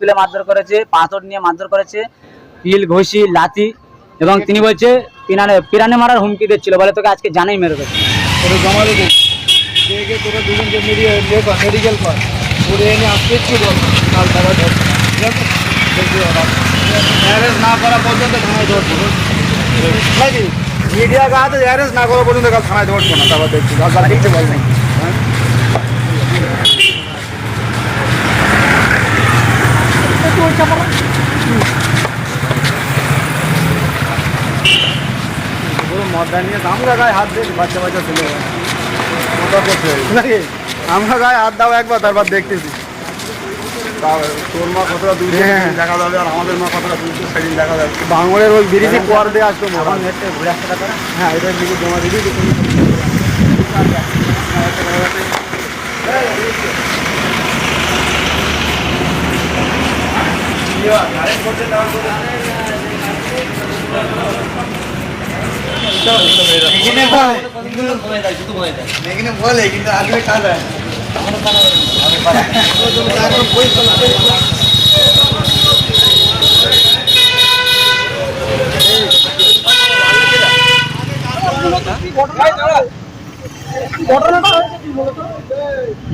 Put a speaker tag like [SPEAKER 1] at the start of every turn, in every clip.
[SPEAKER 1] তুলে মারধর করেছে পাথর নিয়ে মারধর করেছে পিল ঘষি লাথি এবং তিনি বলছে পিরানে পিরানে মারার হুমকি দিচ্ছিল বলে তোকে আজকে জানাই মেরে দেবে।
[SPEAKER 2] ওটা জমা দেবো। দেখে তোরা দুজনকে মেডিকেল কর এনে আসতে একটু বল কাল ধর অ্যারেস্ট না করা পর্যন্ত থানায় ধরবো নাকি? মিডিয়া কাছে অ্যারেস্ট না করা পর্যন্ত কাল থানায় ধরবো না তারপর দেখছি আর কিছু বল নাই। হ্যাঁ নিয়ে আমরা গায়ে হাত বাচ্চা বাচ্চা ছেলে মদা নাকি? আমরা গায়ে হাত দাও একবার তারপর দেখতেছি। তোর মা কতটা দূর থেকে দেখা যাবে আর আমাদের মা কতটা দূর সেদিন দেখা যাবে। বাঙলের ওই ব্রিজে কুয়ার দিয়ে আসতো মোড়া
[SPEAKER 1] ঘুরে আসতে
[SPEAKER 2] হ্যাঁ এটার দিকে জমা দিবি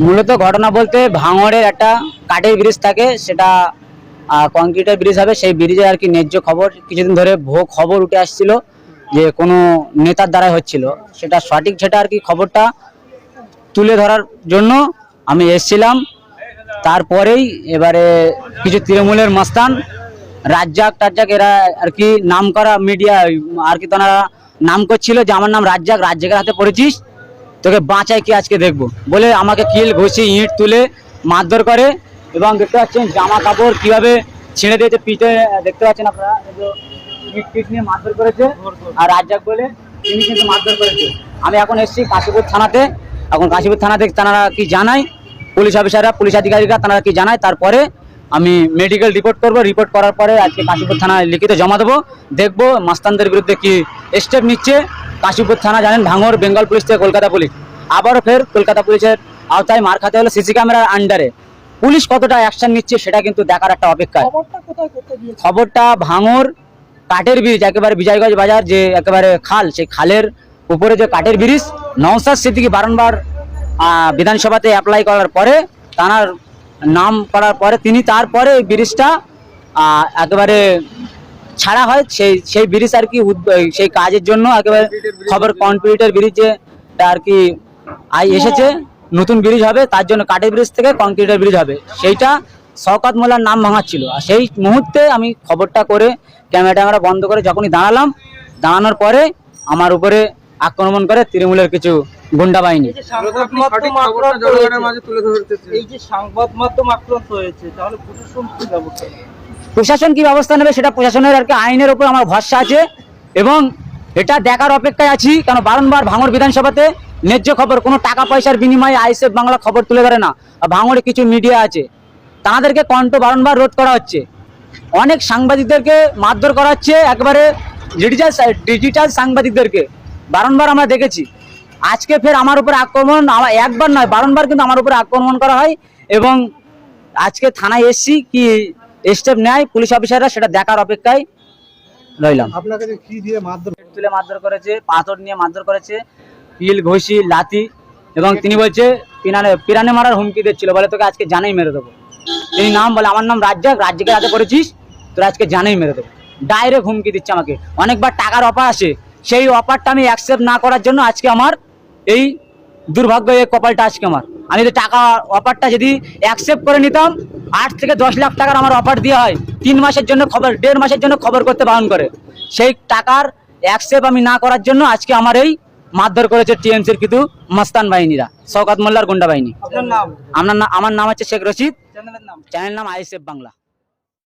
[SPEAKER 1] মূলত ঘটনা বলতে ভাঙড়ের একটা কাঠের ব্রিজ থাকে, সেটা কংক্রিটের ব্রিজ হবে, সেই ব্রিজে আর কি ন্যায্য খবর, কিছুদিন ধরে ভো খবর উঠে আসছিল। যে কোনো নেতার দ্বারাই হচ্ছিল, সেটা সঠিক সেটা আর কি খবরটা তুলে ধরার জন্য আমি এসছিলাম। তারপরেই এবারে কিছু তৃণমূলের মাস্তান, রাজ্জাক টাজ্জাক এরা আর কি নাম করা মিডিয়া আর কি তারা নাম করছিল যে আমার নাম রাজ্জাক, রাজ্জাকের হাতে পড়েছিস, তোকে বাঁচায় কি আজকে দেখব? বলে আমাকে কিল, ঘষি, ইট তুলে মারধর করে এবং দেখতে পাচ্ছেন জামা কাপড় কীভাবে ছিঁড়ে দিয়েছে, পিঠে, দেখতে পাচ্ছেন আপনারা ইট টিট নিয়ে মারধর করেছে। আর রাজ্জাক বলে তিনি কিন্তু মারধর করেছে। আমি এখন এসেছি কাশীপুর থানাতে। এখন কাশীপুর থানাতে তারা কি জানায়? পুলিশ অফিসাররা পুলিশ আধিকারিকরা তারা কি জানায়? তারপরে আমি মেডিকেল রিপোর্ট করব। রিপোর্ট করার পরে আজকে কাশীপুর থানায় লিখিত জমা দেবো। দেখব মাস্তানদের বিরুদ্ধে কি স্টেপ নিচ্ছে। কাশীপুর থানা জানেন ভাঙর বেঙ্গল পুলিশ থেকে কলকাতা পুলিশ। আবারও ফের কলকাতা পুলিশের আওতায় মার খাতে হলো সিসি ক্যামেরার আন্ডারে পুলিশ কতটা অ্যাকশন নিচ্ছে সেটা কিন্তু দেখার একটা অপেক্ষা খবরটা ভাঙর কাঠের ব্রিজ একেবারে বিজয়গঞ্জ বাজার যে একেবারে খাল, সেই খালের উপরে যে কাঠের ব্রিজ নওসাদ সিদ্দিকি বারংবার বিধানসভাতে অ্যাপ্লাই করার পরে, তার নাম করার পরে, তিনি তারপরে এই ব্রিজটা একেবারে ছাড়া হয়। সেই সেই ব্রিজ আর কি সেই কাজের জন্য একেবারে খবর কনক্রিটের ব্রিজ আর কি আই এসেছে। নতুন ব্রিজ হবে, তার জন্য কাঠের ব্রিজ থেকে কনক্রিটের ব্রিজ হবে। সেইটা শওকাত মোল্লার নাম ভাঙাচ্ছিল। আর সেই মুহূর্তে আমি খবরটা করে ক্যামেরা আমরা বন্ধ করে যখনই দাঁড়ালাম দাঁড়ানোর পরে আমার উপরে আক্রমণ করে তৃণমূলের কিছু গুন্ডা বাহিনী।
[SPEAKER 2] সঠিক খবরটা জনগণের মাঝে তুলে ধরতে
[SPEAKER 3] এই যে সংবাদ মাধ্যম আক্রান্ত হয়েছে তাহলে প্রশাসন কি ব্যবস্থা নেবে?
[SPEAKER 1] প্রশাসন কি ব্যবস্থা নেবে সেটা প্রশাসনের আর কি আইনের উপর আমার ভরসা আছে এবং এটা দেখার অপেক্ষায় আছি কারণ বারংবার ভাঙড় বিধানসভাতে ন্যায্য খবর কোনো টাকা পয়সার বিনিময়ে আইসেফ বাংলা খবর তুলে ধরে না আর ভাঙড়ে কিছু মিডিয়া আছে তাদেরকে কণ্ঠ বারংবার রোধ করা হচ্ছে। অনেক সাংবাদিকদেরকে মারধর করা হচ্ছে একবারে ডিজিটাল ডিজিটাল সাংবাদিকদেরকে। বারংবার আমরা দেখেছি। আজকে ফের আমার উপরে আক্রমণ আমার একবার নয় বারংবার কিন্তু আমার উপরে আক্রমণ করা হয় এবং আজকে থানায় এসছি কি স্টেপ নেয় পুলিশ অফিসাররা সেটা দেখার অপেক্ষায় রইলাম।
[SPEAKER 2] আপনাকে কি দিয়ে মারধর
[SPEAKER 1] তুলে মারধর করেছে পাথর নিয়ে মারধর করেছে পিল ঘষি লাতি এবং তিনি বলছে পিরানে পিরানে মারার হুমকি দিচ্ছিল বলে তোকে আজকে জানাই মেরে দেবো। তিনি নাম বলে, আমার নাম রাজ্জাক, রাজ্জাকের হাতে করেছিস, তোর আজকে জানেই মেরে দেবো। ডাইরেক্ট হুমকি দিচ্ছে আমাকে। অনেকবার টাকার অফার আসে। সেই অফারটা আমি অ্যাকসেপ্ট না করার জন্য আজকে আমার এই দুর্ভাগ্য এই কপালটা আজকে আমার। আমি যদি টাকা অফারটা যদি অ্যাকসেপ্ট করে নিতাম, আট থেকে দশ লাখ টাকার আমার অফার দেওয়া হয়। তিন মাসের জন্য খবর, দেড় মাসের জন্য খবর করতে বারণ করে। সেই টাকার অ্যাকসেপ্ট আমি না করার জন্য আজকে আমার এই মারধর করেছে টিএমসির কিন্তু মস্তান বাহিনীরা। শওকাত মোল্লার গুন্ডা বাহিনী। আমার নাম? আমার নাম হচ্ছে শেখ রশিদ।
[SPEAKER 3] চ্যানেলের নাম?
[SPEAKER 1] চ্যানেল নাম আইএসএফ বাংলা।